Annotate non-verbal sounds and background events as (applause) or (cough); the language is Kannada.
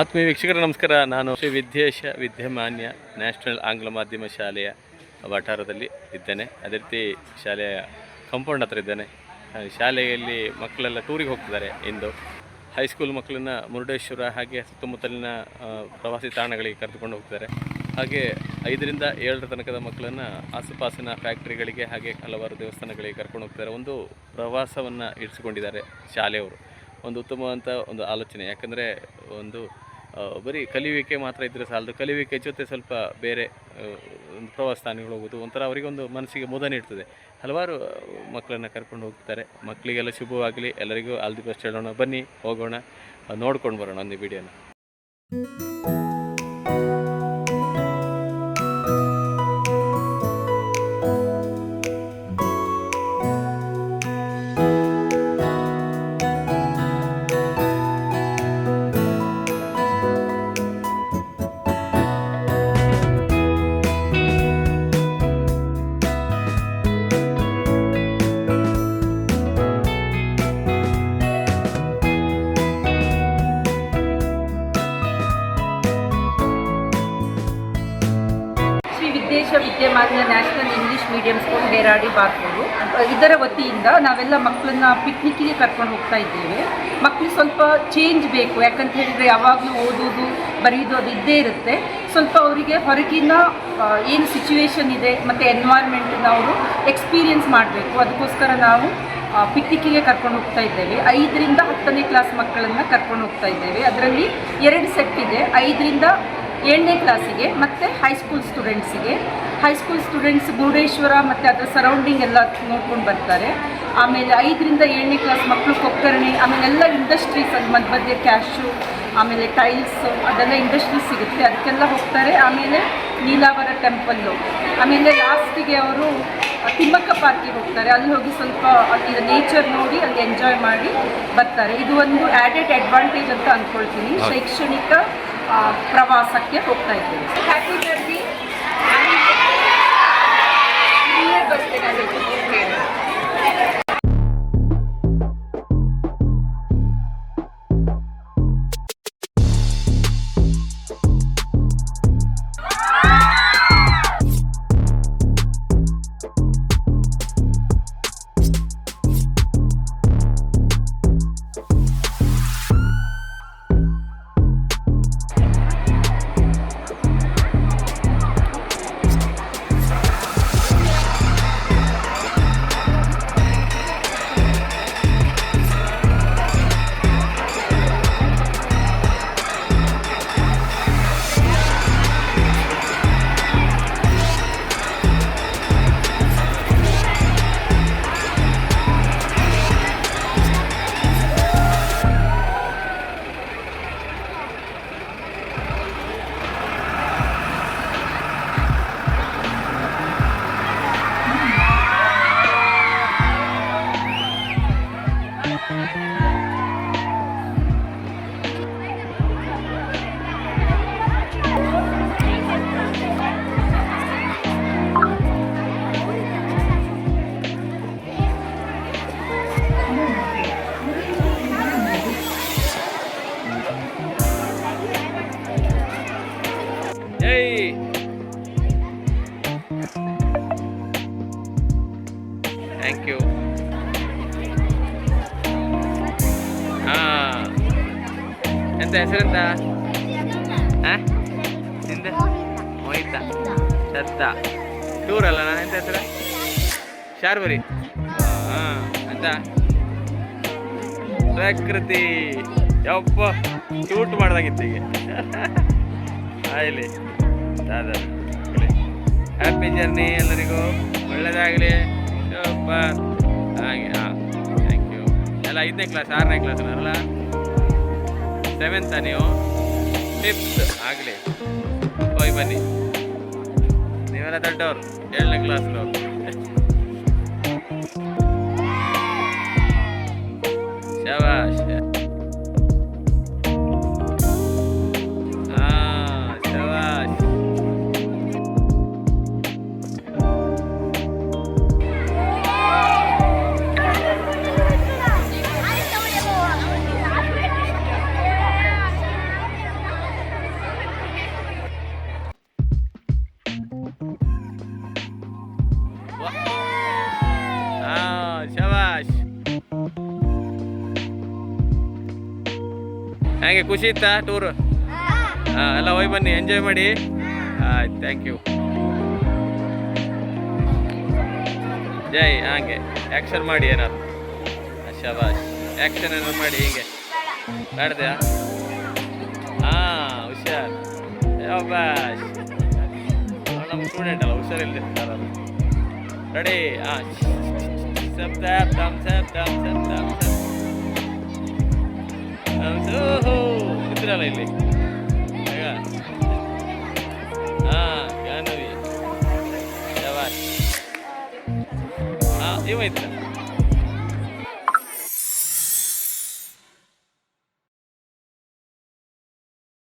ಆತ್ಮೀಯ ವೀಕ್ಷಕರ, ನಮಸ್ಕಾರ. ನಾನು ಶ್ರೀ ವಿದ್ಯೇಶ ವಿದ್ಯಮಾನ್ಯ ನ್ಯಾಷನಲ್ ಆಂಗ್ಲ ಮಾಧ್ಯಮ ಶಾಲೆಯ ವಠಾರದಲ್ಲಿ ಇದ್ದೇನೆ. ಅದೇ ರೀತಿ ಶಾಲೆಯ ಕಾಂಪೌಂಡ್ ಹತ್ರ ಇದ್ದೇನೆ. ಶಾಲೆಯಲ್ಲಿ ಮಕ್ಕಳೆಲ್ಲ ಟೂರಿಗೆ ಹೋಗ್ತಿದ್ದಾರೆ ಇಂದು. ಹೈಸ್ಕೂಲ್ ಮಕ್ಕಳನ್ನ ಮುರುಡೇಶ್ವರ ಹಾಗೆ ಸುತ್ತಮುತ್ತಲಿನ ಪ್ರವಾಸಿ ತಾಣಗಳಿಗೆ ಕರೆದುಕೊಂಡು ಹೋಗ್ತಾರೆ ಹಾಗೆ ಐದರಿಂದ ಏಳರ ತನಕದ ಮಕ್ಕಳನ್ನು ಆಸುಪಾಸಿನ ಫ್ಯಾಕ್ಟ್ರಿಗಳಿಗೆ ಹಾಗೆ ಹಲವಾರು ದೇವಸ್ಥಾನಗಳಿಗೆ ಕರ್ಕೊಂಡು ಹೋಗ್ತಾರೆ ಒಂದು ಪ್ರವಾಸವನ್ನು ಇರಿಸಿಕೊಂಡಿದ್ದಾರೆ ಶಾಲೆಯವರು. ಒಂದು ಉತ್ತಮವಾದಂಥ ಒಂದು ಆಲೋಚನೆ. ಯಾಕಂದರೆ ಒಂದು ಬರೀ ಕಲಿಯುವಿಕೆ ಮಾತ್ರ ಇದ್ದರೆ ಸಾಲದು. ಕಲಿಯುವಿಕೆ ಜೊತೆ ಸ್ವಲ್ಪ ಬೇರೆ ಒಂದು ಪ್ರವಾಸ ತಾಣಗಳು ಹೋಗೋದು ಒಂಥರ ಅವರಿಗೆ ಒಂದು ಮನಸ್ಸಿಗೆ ಮುದ ನೀಡ್ತದೆ. ಹಲವಾರು ಮಕ್ಕಳನ್ನು ಕರ್ಕೊಂಡು ಹೋಗ್ತಾರೆ. ಮಕ್ಕಳಿಗೆಲ್ಲ ಶುಭವಾಗಲಿ. ಎಲ್ಲರಿಗೂ ಆಲ್ ದಿ ಬೆಸ್ಟ್. ಹೇಳೋಣ. ಬನ್ನಿ, ಹೋಗೋಣ. ನೋಡ್ಕೊಂಡು ಬರೋಣ ಒಂದು ವಿಡಿಯೋನ Shri Vidyesha Vidyamanya national English medium school Beradi Barkur ಇದರ ವತಿಯಿಂದ ನಾವೆಲ್ಲ ಮಕ್ಕಳನ್ನ ಪಿಕ್ನಿಕ್ಕಿಗೆ ಕರ್ಕೊಂಡು ಹೋಗ್ತಾ ಇದ್ದೇವೆ. ಮಕ್ಕಳು ಸ್ವಲ್ಪ ಚೇಂಜ್ ಬೇಕು. ಯಾಕಂತ ಹೇಳಿದರೆ ಯಾವಾಗಲೂ ಓದೋದು ಬರೆಯೋದು ಅದು ಇದ್ದೇ ಇರುತ್ತೆ. ಸ್ವಲ್ಪ ಅವರಿಗೆ ಹೊರಗಿನ ಏನು ಸಿಚುವೇಶನ್ ಇದೆ ಮತ್ತು ಎನ್ವೈರ್ಮೆಂಟನ್ನ ಅವರು ಎಕ್ಸ್ಪೀರಿಯನ್ಸ್ ಮಾಡಬೇಕು. ಅದಕ್ಕೋಸ್ಕರ ನಾವು ಪಿಕ್ನಿಕ್ಕಿಗೆ ಕರ್ಕೊಂಡು ಹೋಗ್ತಾ ಇದ್ದೇವೆ. ಐದರಿಂದ ಹತ್ತನೇ ಕ್ಲಾಸ್ ಮಕ್ಕಳನ್ನು ಕರ್ಕೊಂಡು ಹೋಗ್ತಾ ಇದ್ದೇವೆ. ಅದರಲ್ಲಿ ಎರಡು ಸೆಟ್ ಇದೆ. ಐದರಿಂದ ಏಳನೇ ಕ್ಲಾಸಿಗೆ ಮತ್ತು ಹೈಸ್ಕೂಲ್ ಸ್ಟೂಡೆಂಟ್ಸಿಗೆ ಹೈಸ್ಕೂಲ್ ಸ್ಟೂಡೆಂಟ್ಸ್ ಮುರುಡೇಶ್ವರ ಮತ್ತು ಅದರ ಸರೌಂಡಿಂಗ್ ಎಲ್ಲ ನೋಡ್ಕೊಂಡು ಬರ್ತಾರೆ. ಆಮೇಲೆ ಐದರಿಂದ ಏಳನೇ ಕ್ಲಾಸ್ ಮಕ್ಕಳು ಕೊಕ್ಕರ್ಣಿ ಆಮೇಲೆ ಎಲ್ಲ ಇಂಡಸ್ಟ್ರೀಸ್ ಅದು ಮಧ್ಯ ಮಧ್ಯೆ ಕ್ಯಾಶು ಆಮೇಲೆ ಟೈಲ್ಸ್ ಅದೆಲ್ಲ ಇಂಡಸ್ಟ್ರೀಸ್ ಸಿಗುತ್ತೆ. ಅದಕ್ಕೆಲ್ಲ ಹೋಗ್ತಾರೆ. ಆಮೇಲೆ ನೀಲಾವರ ಟೆಂಪಲ್ಲು ಆಮೇಲೆ ಲಾಸ್ಟಿಗೆ ಅವರು ತಿಮ್ಮಕ್ಕ ಪಾರ್ಕಿಗೆ ಹೋಗ್ತಾರೆ. ಅಲ್ಲಿ ಹೋಗಿ ಸ್ವಲ್ಪ ಅಲ್ಲಿ ನೇಚರ್ ನೋಡಿ ಅಲ್ಲಿ ಎಂಜಾಯ್ ಮಾಡಿ ಬರ್ತಾರೆ. ಇದು ಒಂದು ಆ್ಯಡೆಡ್ ಅಡ್ವಾಂಟೇಜ್ ಅಂತ ಅಂದ್ಕೊಳ್ತೀನಿ ಶೈಕ್ಷಣಿಕ ಪ್ರವಾಸಕ್ಕೆ ಹೋಗ್ತಾ ಇದ್ದೇವೆ. ಹ್ಯಾಪಿ ಜರ್ನಿ ಥ್ಯಾಂಕ್ ಯು ಹಾಂ. ಎಂತ ಹೆಸರೆಂತ ಹಾಂ? ನಿಂದ? ಮೋಹಿತ. ದತ್ತ ಟೂರ್ ಅಲ್ಲ ನಾನು ಎಂತ ಹೆಸರು? ಶಾರ್ವರಿ ಹಾಂ ಎಂತ? ಪ್ರಕೃತಿ. ಯಪ್ಪ ಶೂಟ್ ಮಾಡ್ದಾಗಿತ್ತು ಈಗ. ಆಯ್ಲಿ ದಾದಾ ಹ್ಯಾಪಿ ಜರ್ನಿ ಎಲ್ಲರಿಗೂ. ಒಳ್ಳೆಯದಾಗಲಿ ಸೂಪರ್ ಹಾಗೆ, ಹಾಂ ಥ್ಯಾಂಕ್ ಯು ಎಲ್ಲ ಐದನೇ ಕ್ಲಾಸ್ ಆರನೇ ಕ್ಲಾಸ್ ಅಲ್ಲ ಸೆವೆಂತಾ ನೀವು? ಫಿಫ್ತ್ ಆಗಲಿ. ಹೋಗಿ ಬನ್ನಿ. ನೀವೆಲ್ಲ ದೊಡ್ಡವರು, ಏಳನೇ ಕ್ಲಾಸ್ನವ್ರು (laughs) ಶಬಾಷ್. ಹಂಗೆ ಖುಷಿ ಇತ್ತಾ ಟೂರು ಹಾಂ. ಎಲ್ಲ ಹೋಗಿ ಬನ್ನಿ ಎಂಜಾಯ್ ಮಾಡಿ. ಆಯ್ತು ಥ್ಯಾಂಕ್ ಯು ಜೈ ಹಾಗೆ. ಆ್ಯಕ್ಷನ್ ಮಾಡಿ ಏನಾದ್ರು ಶಬಾಷ್. ಆ್ಯಕ್ಷನ್ ಏನಾದ್ರು ಮಾಡಿ ಹೀಗೆ. ಬೇಡದ್ಯಾ? ಹಾಂ ಹುಷಾರ್. ಶಬಾಷ್. ನಮ್ಮ ಸ್ಟೂಡೆಂಟ್ ಅಲ್ಲ ಹುಷಾರಿಲ್ಲ ರೆಡಿ ಹಾಂ. ಸಪ್ ಸಪ್ ತಮ್ ಸಪ್ ತಮ್ ಸಪ್ ತಮ್ ಓಹೋ ಇದ್ರಲ್ಲ ಇಲ್ಲಿ ಈಗ ಹಾಂ ಜಾಹ್ನವಿ ಶಬಾಷ್ ಹಾಂ ಇವ ಇತ್ತ